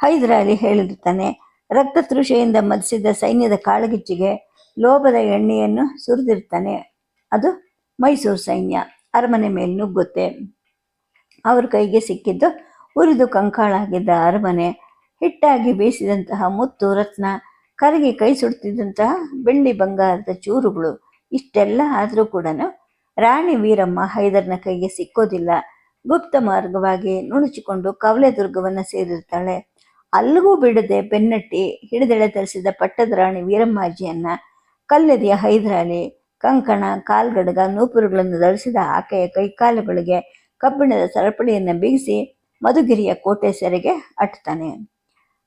S1: ಹೈದರಾಲಿ ಹೇಳಿರ್ತಾನೆ ರಕ್ತ ತೃಷೆಯಿಂದ ಮದಿಸಿದ ಸೈನ್ಯದ ಕಾಳಗಿಚ್ಚಿಗೆ ಲೋಭದ ಎಣ್ಣೆಯನ್ನು ಸುರಿದಿರ್ತಾನೆ. ಅದು ಮೈಸೂರು ಸೈನ್ಯ. ಅರಮನೆ ಮೇಲೆ ನುಗ್ಗುತ್ತೆ. ಅವ್ರ ಕೈಗೆ ಸಿಕ್ಕಿದ್ದು ಉರಿದು ಕಂಕಾಳಾಗಿದ್ದ ಅರಮನೆ, ಹಿಟ್ಟಾಗಿ ಬೇಯಿಸಿದಂತಹ ಮುತ್ತು ರತ್ನ, ಕರಗಿ ಕೈ ಸುಡ್ತಿದ್ದಂತಹ ಬೆಳ್ಳಿ ಬಂಗಾರದ ಚೂರುಗಳು, ಇಷ್ಟೆಲ್ಲ ಆದರೂ ಕೂಡ ರಾಣಿ ವೀರಮ್ಮ ಹೈದರ್ನ ಕೈಗೆ ಸಿಕ್ಕೋದಿಲ್ಲ. ಗುಪ್ತ ಮಾರ್ಗವಾಗಿ ನುಣುಚಿಕೊಂಡು ಕವಲೆ ದುರ್ಗವನ್ನು ಸೇರಿರ್ತಾಳೆ. ಅಲ್ಲಿಗೂ ಬಿಡದೆ ಬೆನ್ನಟ್ಟಿ ಹಿಡಿದೆಳೆ ತರಿಸಿದ ಪಟ್ಟದ ರಾಣಿ ವೀರಮ್ಮಾಜಿಯನ್ನ ಕಲ್ಲೆದೆಯ ಹೈದರಾಲಿ, ಕಂಕಣ, ಕಾಲ್ಗಡಗ, ನೂಪುರುಗಳನ್ನು ಧರಿಸಿದ ಆಕೆಯ ಕೈಕಾಲುಗಳಿಗೆ ಕಬ್ಬಿಣದ ಸರಪಳಿಯನ್ನು ಬಿಗಿಸಿ ಮಧುಗಿರಿಯ ಕೋಟೆ ಸೆರೆಗೆ ಅಟ್ತಾನೆ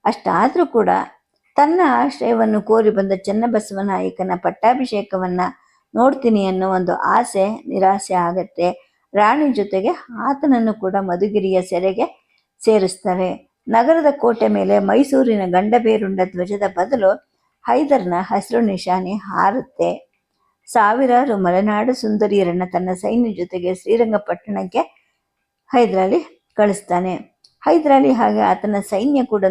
S1: ಅಷ್ಟಾದರೂ ಕೂಡ ತನ್ನ ಆಶ್ರಯವನ್ನು ಕೋರಿ ಬಂದ ಚನ್ನಬಸವನಾಯಕನ ಪಟ್ಟಾಭಿಷೇಕವನ್ನು ನೋಡ್ತೀನಿ ಅನ್ನೋ ಒಂದು ಆಸೆ, ನಿರಾಸೆ ಆಗತ್ತೆ. ರಾಣಿ ಜೊತೆಗೆ ಆತನನ್ನು ಕೂಡ ಮಧುಗಿರಿಯ ಸೆರೆಗೆ ಸೇರಿಸ್ತಾರೆ. ನಗರದ ಕೋಟೆ ಮೇಲೆ ಮೈಸೂರಿನ ಗಂಡಬೇರುಂಡ ಧ್ವಜದ ಬದಲು ಹೈದರ್ನ ಹಸಿರು ನಿಶಾನೆ ಹಾರುತ್ತೆ. ಸಾವಿರಾರು ಮಲೆನಾಡು ಸುಂದರಿಯರನ್ನ ತನ್ನ ಸೈನ್ಯ ಜೊತೆಗೆ ಶ್ರೀರಂಗಪಟ್ಟಣಕ್ಕೆ ಹೈದರಾಲಿ ಕಳಿಸ್ತಾನೆ. ಹೈದರಾಲಿ ಹಾಗೆ ಆತನ ಸೈನ್ಯ ಕೂಡ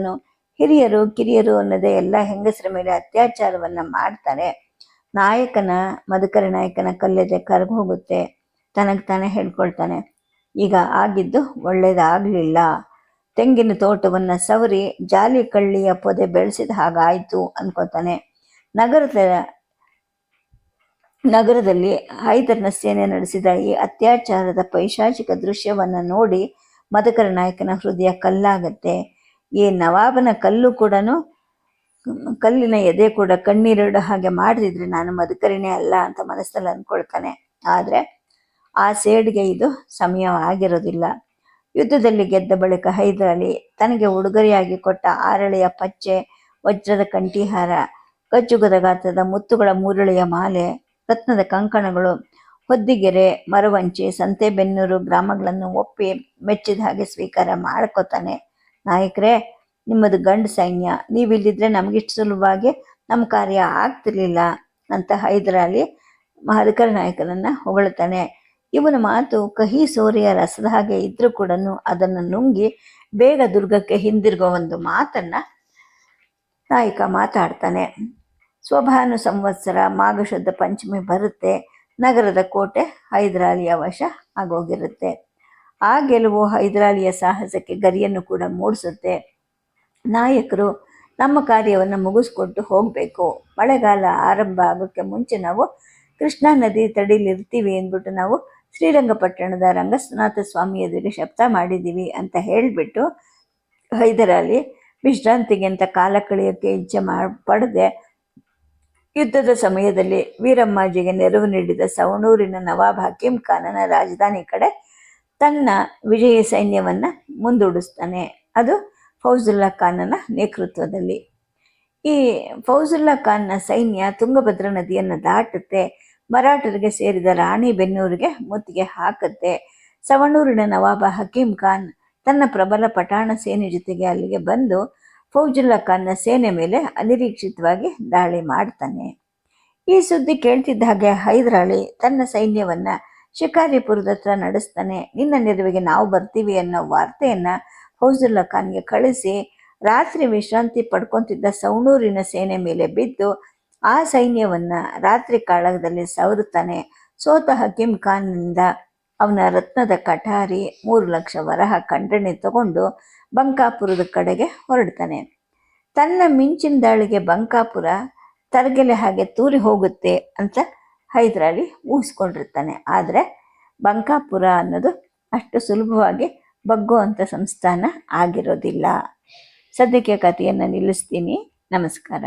S1: ಹಿರಿಯರು, ಕಿರಿಯರು ಅನ್ನೋದೇ ಎಲ್ಲ ಹೆಂಗಸರ ಮೇಲೆ ಅತ್ಯಾಚಾರವನ್ನು ಮಾಡ್ತಾರೆ. ನಾಯಕನ, ಮಧುಕರ ನಾಯಕನ ಕಲ್ಲೆದೆ ಕರಗ ಹೋಗುತ್ತೆ. ತನಗೆ ತಾನೇ ಹೇಳ್ಕೊಳ್ತಾನೆ. ಈಗ ಆಗಿದ್ದು ಒಳ್ಳೇದಾಗ್ಲಿಲ್ಲ. ತೆಂಗಿನ ತೋಟವನ್ನ ಸವರಿ ಜಾಲಿ ಕಳ್ಳಿಯ ಪೊದೆ ಬೆಳೆಸಿದ ಹಾಗಾಯಿತು ಅನ್ಕೋತಾನೆ. ನಗರದ ನಗರದಲ್ಲಿ ಹೈದರ್ನ ಸೇನೆ ನಡೆಸಿದ ಈ ಅತ್ಯಾಚಾರದ ಪೈಶಾಚಿಕ ದೃಶ್ಯವನ್ನ ನೋಡಿ ಮದಕರ ನಾಯಕನ ಹೃದಯ ಕಲ್ಲಾಗತ್ತೆ. ಈ ನವಾಬನ ಕಲ್ಲು ಕೂಡ ಕಲ್ಲಿನ ಎದೆ ಕೂಡ ಕಣ್ಣೀರಿಡೋ ಹಾಗೆ ಮಾಡಿದ್ರೆ ನಾನು ಮದಕರಿನೇ ಅಲ್ಲ ಅಂತ ಮನಸ್ಸಲ್ಲಿ ಅಂದ್ಕೊಳ್ತಾನೆ ಆದರೆ ಆ ಸೇಡ್ಗೆ ಇದು ಸಮಯವಾಗಿರೋದಿಲ್ಲ. ಯುದ್ಧದಲ್ಲಿ ಗೆದ್ದ ಬಳಿಕ ಹೈದರಾಲಿ ತನಗೆ ಉಡುಗೊರೆಯಾಗಿ ಕೊಟ್ಟ ಆರಳೆಯ ಪಚ್ಚೆ, ವಜ್ರದ ಕಂಠಿಹಾರ ಕಚ್ಚುಗದ ಗಾತ್ರದ ಮುತ್ತುಗಳ ಮೂರಳೆಯ ಮಾಲೆ ರತ್ನದ ಕಂಕಣಗಳು, ಹೊದ್ದಿಗೆರೆ, ಮರವಂಚಿ, ಸಂತೆಬೆನ್ನೂರು ಗ್ರಾಮಗಳನ್ನು ಒಪ್ಪಿ ಮೆಚ್ಚಿದ ಹಾಗೆ ಸ್ವೀಕಾರ ಮಾಡ್ಕೋತಾನೆ. ನಾಯಕರೇ, ನಿಮ್ಮದು ಗಂಡು ಸೈನ್ಯ ನೀವಿಲ್ಲಿದ್ರೆ ನಮಗಿಷ್ಟು ಸುಲಭವಾಗಿ ನಮ್ಮ ಕಾರ್ಯ ಆಗ್ತಿರ್ಲಿಲ್ಲ. ಅಂತ ಹೈದರಾಲಿ ಮಹಾದಕರ ನಾಯಕನನ್ನ ಹೊಗಳ್ತಾನೆ. ಇವನ ಮಾತು ಕಹಿ ಸೋರೆಯ ರಸದ ಹಾಗೆ ಇದ್ರೂ ಕೂಡ ಅದನ್ನು ನುಂಗಿ ಬೇಗ ದುರ್ಗಕ್ಕೆ ಹಿಂದಿರುಗೋ ಒಂದು ಮಾತನ್ನ ನಾಯಕ ಮಾತಾಡ್ತಾನೆ. ಸ್ವಭಾನು ಸಂವತ್ಸರ ಮಾಘಶುದ್ಧ ಪಂಚಮಿ ಬರುತ್ತೆ. ನಗರದ ಕೋಟೆ ಹೈದರಾಲಿಯ ವಶ ಆಗೋಗಿರುತ್ತೆ. ಆ ಗೆಲುವು ಹೈದರಾಲಿಯ ಸಾಹಸಕ್ಕೆ ಗರಿಯನ್ನು ಕೂಡ ಮೂಡಿಸುತ್ತೆ. ನಾಯಕರು ನಮ್ಮ ಕಾರ್ಯವನ್ನು ಮುಗಿಸ್ಕೊಟ್ಟು ಹೋಗಬೇಕು. ಮಳೆಗಾಲ ಆರಂಭ ಆಗೋಕ್ಕೆ ಮುಂಚೆ ನಾವು ಕೃಷ್ಣಾ ನದಿ ತಡೀಲಿರ್ತೀವಿ ಅಂದ್ಬಿಟ್ಟು ನಾವು ಶ್ರೀರಂಗಪಟ್ಟಣದ ರಂಗಸ್ನಾಥ ಸ್ವಾಮಿ ಎದುರಿಗೆ ಶಬ್ದ ಮಾಡಿದ್ದೀವಿ ಅಂತ ಹೇಳಿಬಿಟ್ಟು ಹೈದರಾಲಿ ವಿಶ್ರಾಂತಿಗೆ ಅಂತ ಕಾಲ ಕಳೆಯೋಕ್ಕೆ ಇಚ್ಛೆ ಮಾಡಿ ಪಡೆದೆ. ಯುದ್ಧದ ಸಮಯದಲ್ಲಿ ವೀರಮ್ಮಾಜಿಗೆ ನೆರವು ನೀಡಿದ ಸವಣೂರಿನ ನವಾಬ್ ಹಕೀಂ ಖಾನನ ರಾಜಧಾನಿ ಕಡೆ ತನ್ನ ವಿಜಯ ಸೈನ್ಯವನ್ನ ಮುಂದೂಡಿಸ್ತಾನೆ. ಅದು ಫೌಜುಲ್ಲಾ ಖಾನನ ನೇತೃತ್ವದಲ್ಲಿ. ಈ ಫೌಜುಲ್ಲಾ ಖಾನ್ನ ಸೈನ್ಯ ತುಂಗಭದ್ರಾ ನದಿಯನ್ನು ದಾಟುತ್ತೆ, ಮರಾಠರಿಗೆ ಸೇರಿದ ರಾಣಿ ಬೆನ್ನೂರಿಗೆ ಮುತ್ತಿಗೆ ಹಾಕುತ್ತೆ. ಸವಣೂರಿನ ನವಾಬ ಹಕೀಂ ಖಾನ್ ತನ್ನ ಪ್ರಬಲ ಪಠಾಣ ಸೇನೆ ಜೊತೆಗೆ ಅಲ್ಲಿಗೆ ಬಂದು ಫೌಜುಲ್ಲಾ ಖಾನ್ನ ಸೇನೆ ಮೇಲೆ ಅನಿರೀಕ್ಷಿತವಾಗಿ ದಾಳಿ ಮಾಡ್ತಾನೆ. ಈ ಸುದ್ದಿ ಕೇಳ್ತಿದ್ದ ಹಾಗೆ ಹೈದರಾಳಿ ತನ್ನ ಸೈನ್ಯವನ್ನ ಶಿಕಾರಿಪುರದ ಹತ್ರ ನಡೆಸ್ತಾನೆ. ನಿನ್ನ ನೆರವಿಗೆ ನಾವು ಬರ್ತೀವಿ ಅನ್ನೋ ವಾರ್ತೆಯನ್ನು ಫೌಜುಲ್ಲಾ ಖಾನ್ಗೆ ಕಳಿಸಿ ರಾತ್ರಿ ವಿಶ್ರಾಂತಿ ಪಡ್ಕೊತಿದ್ದ ಸೌಣೂರಿನ ಸೇನೆ ಮೇಲೆ ಬಿದ್ದು ಆ ಸೈನ್ಯವನ್ನ ರಾತ್ರಿ ಕಾಳಗದಲ್ಲಿ ಸವರುತ್ತಾನೆ. ಸೋತ ಹಕೀಂ ಖಾನ್ನಿಂದ ಅವನ ರತ್ನದ ಕಠಾರಿ ಮೂರು ಲಕ್ಷ ವರಹ ಖಂಡಣೆ ತಗೊಂಡು ಬಂಕಾಪುರದ ಕಡೆಗೆ ಹೊರಡ್ತಾನೆ. ತನ್ನ ಮಿಂಚಿನ ದಾಳಿಗೆ ಬಂಕಾಪುರ ತರಗೆಲೆ ಹಾಗೆ ತೂರಿ ಹೋಗುತ್ತೆ ಅಂತ ಹೈದರಾಲಿ ಊಹಿಸ್ಕೊಂಡಿರ್ತಾನೆ. ಆದರೆ ಬಂಕಾಪುರ ಅನ್ನೋದು ಅಷ್ಟು ಸುಲಭವಾಗಿ ಬಗ್ಗುವಂಥ ಸಂಸ್ಥಾನ ಆಗಿರೋದಿಲ್ಲ. ಸದ್ಯಕ್ಕೆ ಕಥೆಯನ್ನು ನಿಲ್ಲಿಸ್ತೀನಿ. ನಮಸ್ಕಾರ.